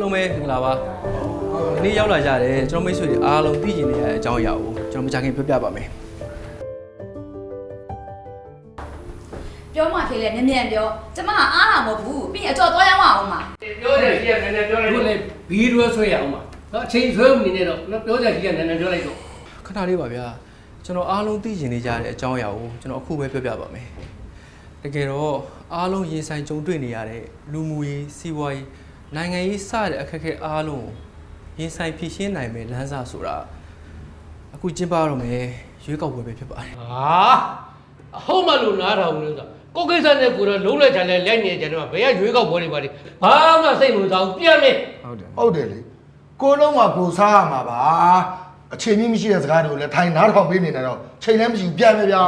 လုံးပဲမင်္ဂလာပါဒီနေ့ရောက်လာကြတယ်ကျွန်တော်မိတ်ဆွေတွေအားလုံးသိကျင်နေရတဲ့အကြောင်းအရာကိုကျွန်တော်မကြခင်ပြောပြပါမယ်ပြောမှဖြစ်လေမြန်မြန်ပြောကျမကအားတာမဟုတ်ဘူးပြီးရင်အကြော်သွားရအောင်ပါပြောတယ်ကြီးကနည်းနည်းပြောလိုက်တော့လည်းဘီးရွှဲဆွဲရအောင်ပါနော်အချိန်ဆွဲမနေနဲ့တော့နော်ပြောတယ်ကြီးကနည်းနည်းပြောလိုက်တော့ခဏလေးပါဗျာကျွန်တော်အားလုံးသိကျင်နေကြတဲ့အကြောင်းအရာကိုကျွန်တော်အခုပဲပြောပြပါမယ်တကယ်တော့အားလုံးရင်ဆိုင်ကြုံတွေ့နေရတဲ့လူမှုရေးစီးပွားရေး နိုင်ငံရေးစတဲ့အခက်အခဲအားလုံးကိုရင်ဆိုင်ဖြည့်ရှင်းနိုင်မယ်လမ်းစာဆိုတာအခုကျင်းပတော့မယ်ရွေးကောက်ပွဲပဲဖြစ်ပါတယ်ဟာအဟုတ်မှလို့နားထောင်လို့ဆိုကိုကိစ္စနဲ့ကိုတော့လုံးလိုက်ချင်လဲလက်နေကြတယ်ဘယ်ကရွေးကောက်ပွဲတွေပါလေဘာမှစိတ်မစားဘူးပြန်မယ်ဟုတ်တယ်ဟုတ်တယ်လေကိုလုံးကကိုစားရမှာပါအချိန်ကြီးမရှိတဲ့စကားတွေကိုလည်းထိုင်နားထောင်ပေးနေတယ်တော့ချိန်လည်းမရှိဘူးပြန်မယ်ဗျာ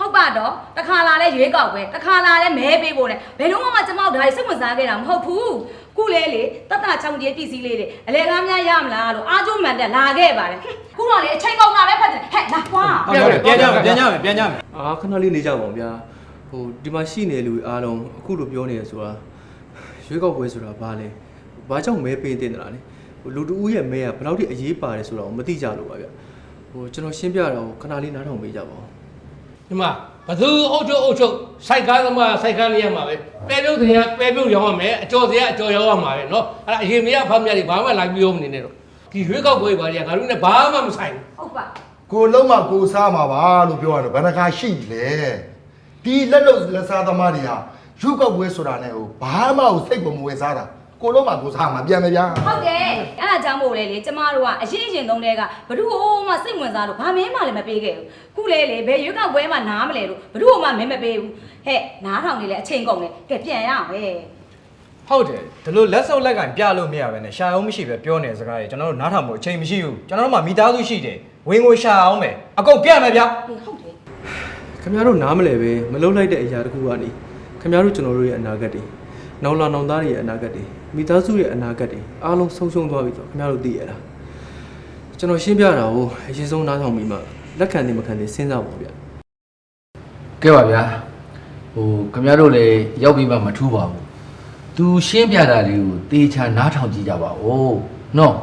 ဟုတ်ပါတော့တခါလာလဲရွေးကောက်ပဲတခါလာလဲမဲပေးဖို့နဲ့ဘယ်တော့မှကျမတို့ဒါတွေစိတ်ဝင်စားခဲ့တာမဟုတ်ဘူးခုလဲလေတတ်တာချောင်းတည်းပစ္စည်းလေးတွေအလဲကားများရမလားလို့အားကျိုးမှန်တက်လာခဲ့ပါတယ်ခုတော့လေအချိန်ကုန်တာပဲဖတ်တယ်ဟဲ့လာကွာဟုတ်တယ်ပြန်ကြမယ်ပြန်ကြမယ်ပြန်ကြမယ်အာခဏလေးနေကြပါဦးဗျာဟိုဒီမှာရှိနေလူတွေအားလုံးအခုလိုပြောနေရဆိုတာရွေးကောက်ပွဲဆိုတာဘာလဲဘာကြောင့်မဲပေးတင်တယ်လားလဲဟိုလူတူဦးရဲ့မဲကဘယ်လောက်ထိအရေးပါတယ်ဆိုတာကိုမသိကြလို့ပါဗျဟိုကျွန်တော်ရှင်းပြတော့ခဏလေးနားထောင်ပေးကြပါဦး ဒီမှာဘသူအုတ်ချုပ်အုတ်ချုပ်စိုက်ကားသမားစိုက်ကားနေရမှာပဲပဲပြုတ်တရားပဲပြုတ်ရောင်းရမယ်အကျော်တရားအကျော်ရောင်းရမှာပဲเนาะအဲ့ဒါအရင်မရဖမ်းမြတွေဘာမှလိုက်ပြောမနေနဲ့တော့ဒီရွေးကောက်ပွဲပါလေငါတို့နဲ့ဘာမှမဆိုင်ဘူး ဟုတ်ပါ ကိုလုံးကကိုစားမှာပါလို့ပြောရတော့ဘယ်နှခါရှိလဲဒီလက်လုံလက်စားသမားတွေဟာရုပ်ကောက်ပွဲဆိုတာနဲ့ဟိုဘာမှကိုစိတ်ကိုမဝင်စားတာ ကိုလုံးကကိုစားမှာပြန်မယ်ဗျာ ဟုတ်တယ်အဲ့ဒါကြောင့်မို့လေလေကျမတို့ကအရင်အရင်သုံးတဲ့ကဘ누구မှစိတ်ဝင်စားလို့ဘာမင်းမှလည်းမပေးခဲ့ဘူးခုလေလေဘယ်ရွေးကောက်ပွဲမှနားမလဲလို့ဘ누구မှမင်းမပေးဘူးဟဲ့နားထောင်နေလေအချိန်ကုန်လေကဲပြန်ရအောင်ပဲ ဟုတ်တယ်ဒီလိုလက်စုပ်လက်ကင်ပြလို့မရဘဲနဲ့ရှာအောင်မရှိပဲပြောနေတဲ့စကားတွေကျွန်တော်တို့နားထောင်ဖို့အချိန်မရှိဘူးကျွန်တော်တို့မှမိသားစုရှိတယ်ဝင်ကိုရှာအောင်မယ်အကုန်ပြတ်မယ်ဗျာ ဟေးဟုတ်တယ် ခင်ဗျားတို့နားမလဲပဲမလုံးလိုက်တဲ့အရာတခုကနေခင်ဗျားတို့ကျွန်တော်တို့ရဲ့အနာဂတ်တွေ နောင်လာနောင်သားတွေရဲ့အနာဂတ်တွေမိသားစုရဲ့အနာဂတ်တွေအားလုံးဆုံးရှုံးသွားပြီဆိုတော့ခင်ဗျားတို့သိရလားကျွန်တော်ရှင်းပြတာကိုအရင်ဆုံးနားထောင်ပြီးမှလက်ခံတယ်မခံတယ်စဉ်းစားပါဗျာကဲပါဗျာဟိုခင်ဗျားတို့လည်းရောက်ပြီးမှမထူးပါဘူးသူရှင်းပြတာလေးကိုတေချာနားထောင်ကြည့်ကြပါဦးနော်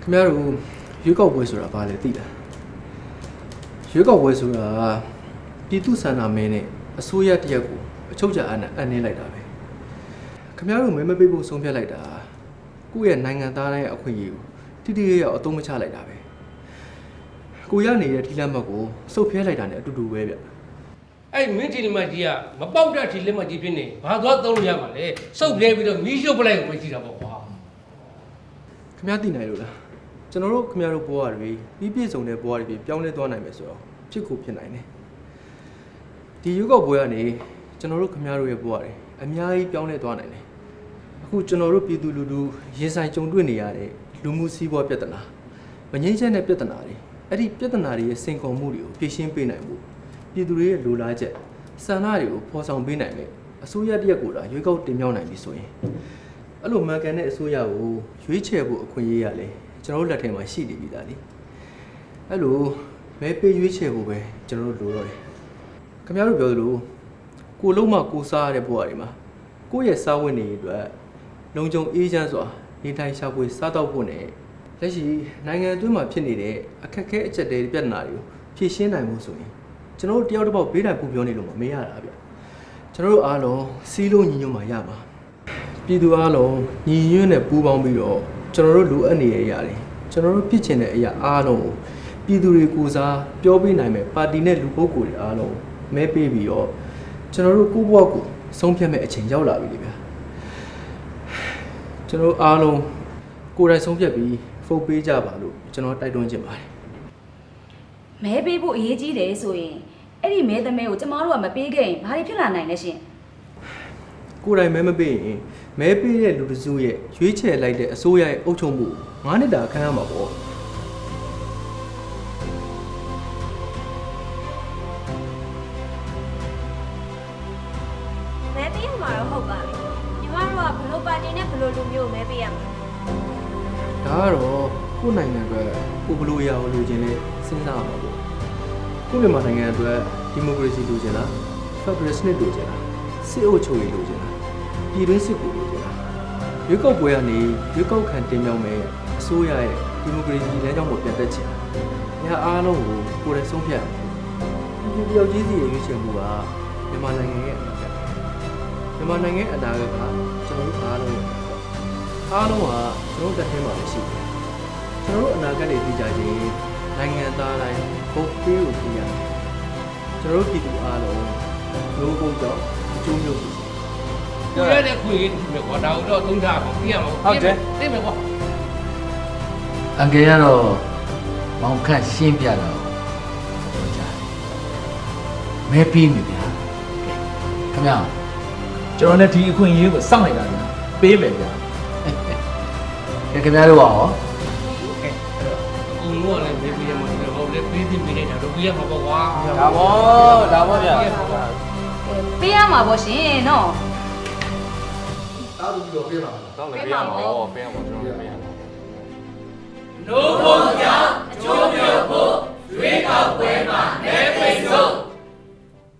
ခင်ဗျားတို့ရွေးကောက်ပွဲဆိုတာဘာလဲသိလားရွေးကောက်ပွဲဆိုတာပြည်သူ့ဆန္ဒမဲနဲ့အစိုးရတရက်ကို အချုပ်ချာအပ်နဲ့အပ်နှင်းလိုက်တာပဲခင်ဗျားတို့မဲမပေးဖို့ဆုံးဖြတ်လိုက်တာကိုယ့်ရဲ့နိုင်ငံသားတိုင်းရဲ့အခွင့်အရေးကိုတိတိကျကျအသုံးမချလိုက်တာပဲကိုရနေတဲ့ဒီလက်မှတ်ကိုစုပ်ဖျဲလိုက်တာနဲ့အတူတူပဲဗျအဲ့မင်းဒီလက်မကြီးကမပေါက်တဲ့ဒီလက်မကြီးဖြစ်နေဘာသွားသုံးလို့ရမှာလဲစုပ်ပြဲပြီးတော့မီးရှို့ပလိုက်ကိုပဲကြည့်တာပေါ့ကွာခင်ဗျားသိနိုင်လို့လားကျွန်တော်တို့ခင်ဗျားတို့ဘဝတွေပြီးပြည့်စုံတဲ့ဘဝတွေပြီးပြောင်းလဲသွားနိုင်မယ်ဆိုတော့ဖြစ်ကိုဖြစ်နိုင်တယ်ဒီရွေးကောက်ပွဲကနေ ကျွန်တော်တို့ခင်ဗျားတို့ရဲ့ဘဝတွေအများကြီးပြောင်းလဲသွားနိုင်တယ်အခုကျွန်တော်တို့ပြည်သူလူထုရင်ဆိုင်ကြုံတွေ့နေရတဲ့လူမှုစီးပွားပြဿနာမငြိမ်းချမ်းတဲ့ပြဿနာတွေအဲ့ဒီပြဿနာတွေရဲ့စင်ကုန်မှုတွေကိုဖြေရှင်းပေးနိုင်ဖို့ပြည်သူတွေရဲ့လိုလားချက်ဆန္ဒတွေကိုဖော်ဆောင်ပေးနိုင်မယ်အစိုးရတရက်ကိုလာရွေးကောက်တင်မြှောက်နိုင်ပြီဆိုရင်အဲ့လိုမှန်ကန်တဲ့အစိုးရကိုရွေးချယ်ဖို့အခွင့်အရေးရလဲကျွန်တော်တို့လက်ထဲမှာရှိနေပြီသားလေအဲ့လိုမဲပေးရွေးချယ်ဖို့ပဲကျွန်တော်တို့လိုတော့တယ်ခင်ဗျားတို့ပြောသလို ကိုလုံးမကိုစားရတဲ့ဘဝတွေမှာကိုယ့်ရဲ့စားဝတ်နေရေးအတွက်လုံခြုံအေးချမ်းစွာနေထိုင်ရှာဖွေစားတော့ဖို့နဲ့လက်ရှိနိုင်ငံအတွင်းမှာဖြစ်နေတဲ့အခက်အခဲအကျက်တွေပြဿနာတွေကိုဖြေရှင်းနိုင်မှုဆိုရင်ကျွန်တော်တို့တယောက်တစ်ပေါက်ဘေးတိုင်ပူပြောနေလို့မမေးရတာဗျကျွန်တော်တို့အားလုံးစီးလုံးညီညွတ်မှရမှာပြည်သူအားလုံးညီညွတ်နဲ့ပူးပေါင်းပြီးတော့ကျွန်တော်တို့လိုအပ်နေတဲ့အရာတွေကျွန်တော်တို့ဖြစ်ချင်တဲ့အရာအားလုံးကိုပြည်သူတွေကိုယ်စားပြောပြနိုင်မယ်ပါတီနဲ့လူပုဂ္ဂိုလ်တွေအားလုံးမဲပေးပြီးတော့ ကျွန်တော်တို့ကိုယ့်ဘဝကိုဆုံးဖြတ်မဲ့အချိန်ရောက်လာပြီလေဗျာကျွန်တော်တို့အားလုံးကိုယ်တိုင်ဆုံးဖြတ်ပြီးဖုတ်ပေးကြပါလို့ကျွန်တော်တိုက်တွန်းချင်ပါတယ်မဲပေးဖို့အရေးကြီးတယ်ဆိုရင်အဲ့ဒီမဲသမဲကိုကျမတို့ကမပေးခဲ့ရင်ဘာတွေဖြစ်လာနိုင်လဲရှင်ကိုယ်တိုင်မဲမပေးရင်မဲပေးတဲ့လူတစ်စုရဲ့ရွေးချယ်လိုက်တဲ့အစိုးရရဲ့အုပ်ချုပ်မှုကို9နှစ်တာခံရမှာပေါ့ မဲပေးရမှာတော့ဟုတ်ပါပြီညီမတို့ကဘလို့ပါတီနဲ့ဘလို့လူမျိုးကိုမဲပေးရမှာဒါကတော့ကိုယ့်နိုင်ငံအတွက်ကိုယ်ဘလို့ရအောင်လိုချင်တဲ့စဉ်းစားရမှာပေါ့ကိုယ့်မြန်မာနိုင်ငံအတွက်ဒီမိုကရေစီလိုချင်လားဖက်ဒရယ်စနစ်လိုချင်လားစစ်အုပ်ချုပ်ရေးလိုချင်လားဒပြည်တွင်းစစ်ကိုလိုချင်တာရွေးကောက်ပွဲကနေရွေးကောက်ခံတင်မြှောက်မဲ့အစိုးရရဲ့ဒီမိုကရေစီလမ်းကြောင်းကိုပြန်တက်ချင်တာညာအားလုံးကိုကိုယ်တိုင်ဆုံးဖြတ်ရမယ်ဒီတယောက်ချင်းစီရဲ့ရွေးချယ်မှုကမြန်မာနိုင်ငံရဲ့အနာဂတ် မြန်မာနိုင်ငံရဲ့အနာဂတ်ကကျွန်တော်တို့အားလုံးရဲ့အားလုံးကကျွန်တော်တို့တက်ထဲမှာပဲရှိတယ်ကျွန်တော်တို့အနာဂတ်တွေသိကြခြင်းနိုင်ငံသားတိုင်းဘုတ်ပေးကိုသိရတယ်ကျွန်တော်တို့ပြည်သူအားလုံးလုံးကုန်တော့အကျိုးမျိုးဖြစ်စေကိုရတဲ့ခွေကြီးတစ်ခုပဲကွာဒါတော့သုံးထားပါပြရမှာသိမယ်ကွာအန်ကယ်ကတော့မောင်ခန့်ရှင်းပြတာကိုပြောကြတယ်မဲပြီးပြီဗျာခင်ဗျာ ကျွန်တော်လည်းဒီအခွင့်အရေးကိုစောင့်နေတာဗျာပေးမယ်ဗျာကဲခင်ဗျားတို့ပါရောဘူးတော့လည်းမေးပြရမှာဒီလိုဟုတ်လေပေးတင်ပေးလိုက်တာတော့ပြရမှာပေါ့ကွာဒါပေါ့ဒါပေါ့ဗျာပေးရမှာပေါ့ရှင်နော်တောက်ပြီးတော့ပေးရမှာတောက်လည်းပေးရမှာပေါ့ပေးရမှာကျွန်တော်ပေးရမှာ No ဘုရားအကျိုးပြုဖို့ရွေးကောက်ပွဲမှာနေပိတ်ဆုံး